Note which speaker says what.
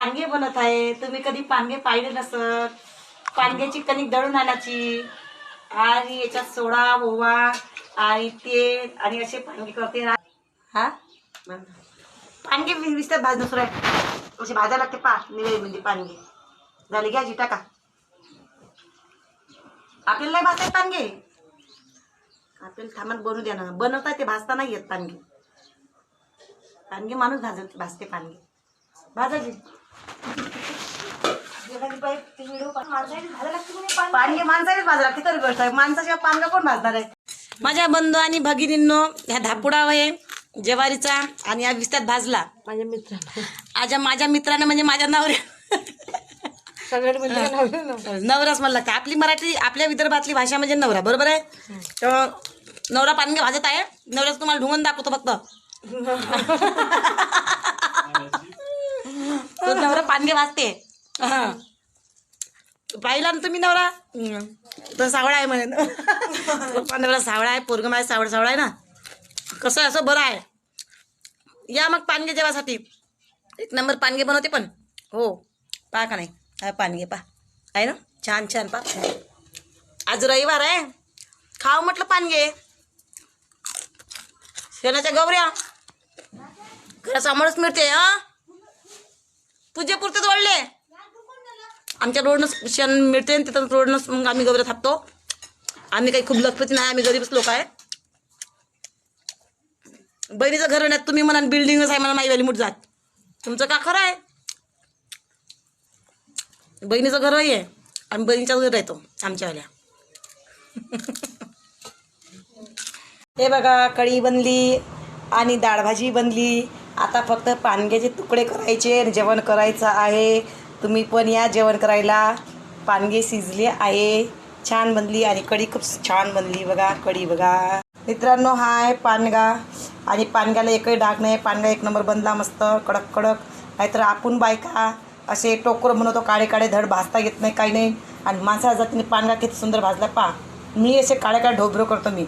Speaker 1: पानगे बनत आहे. तुम्ही कधी पानगे पाहिले नसत. पानग्याची कणिक दळून आणायची. आणि याच्यात सोडा ओवा आणि तेल आणि असे पानगे करते. रा- हा? पानगे वि- विसतात भाजणं सुरू आहे. असे भाजायला लागते पा निळे म्हणजे पानगे झाले घ्या जी टाका. आपल्याला नाही भाजता पानगे आपल्याला थांबत बनवू द्या ना. बनवता ते भाजता नाही येत पानगे पानगे माणूस भाजत भाजते पानगे भाजायचे पानगे माणसानेच भाजायला लागते खरी गोष्ट आहे. माणसाशिवाय पानगा कोण भाजणार आहे? माझ्या बंधू आणि भगिनींनो ह्या धापुडा आहे ज्वारीचा आणि या विस्त्यात भाजला.
Speaker 2: माझ्या मित्रांना.
Speaker 1: आज माझ्या मित्राने म्हणजे माझ्या नवऱ्या.
Speaker 2: सगळे मित्र
Speaker 1: नवराच मला लागतं आपली मराठी आपल्या विदर्भातली भाषा म्हणजे नवरा. बरोबर आहे? तर नवरा पानगे भाजत आहे. नवऱ्याच तुम्हाला ढुंगण दाखवतो फक्त. तो नवरा पानगे भाजते. हा. पाहिला ना तुम्ही नवरा? तो सावळा आहे म्हणे. तो नवरा सावळा आहे पोरग माझ्या सावळ सावळा आहे ना. कसं आहे, असं बरं आहे. या मग पानगे जेवासाठी. एक नंबर पानगे बनवते पण. हो. पा का नाही. हा पानगे पा आहे ना? छान छान पा आज रविवार आहे. खाव म्हटलं पानगे. शेणाच्या गवऱ्या. घरासमोरच मिळते हा? पूजेपुरते तोडले. आमच्या रोडनं शेण मिळते आणि तिथं रोडनंच मग आम्ही गवऱ्या थापतो. आम्ही काही खूप लखपती नाही आम्ही गरीबच लोक आहे. बहिणीचं घर नाही तुम्ही म्हणा बिल्डिंगच आहे मला माई व्हॅली जात तुमचं का खरं आहे? बहिणीचं घरही आहे. आणि बहिणीच्याच घर येतो आमच्यावाल्या हे बघा कढी बनली आणि डाळभाजी बनली. आता फक्त पानग्याचे तुकडे करायचे आणि जेवण करायचं आहे. तुम्ही पण या जेवण करायला. पानगे शिजले आहे. छान बनली आणि कढी खूप छान बनली बघा कढी बघा. मित्रांनो हा आहे पानगा. आणि पानग्याला एकही डाग नाही पानगा एक नंबर बनला मस्त कडक कडक. नाहीतर आपण बायका असे टोकर बनवतो काळे काळे धड भाजता येत नाही काही नाही. आणि माणसा जातीने पानगा किती सुंदर भाजला पा मी असे काळे काळे ढोबरो करतो मी.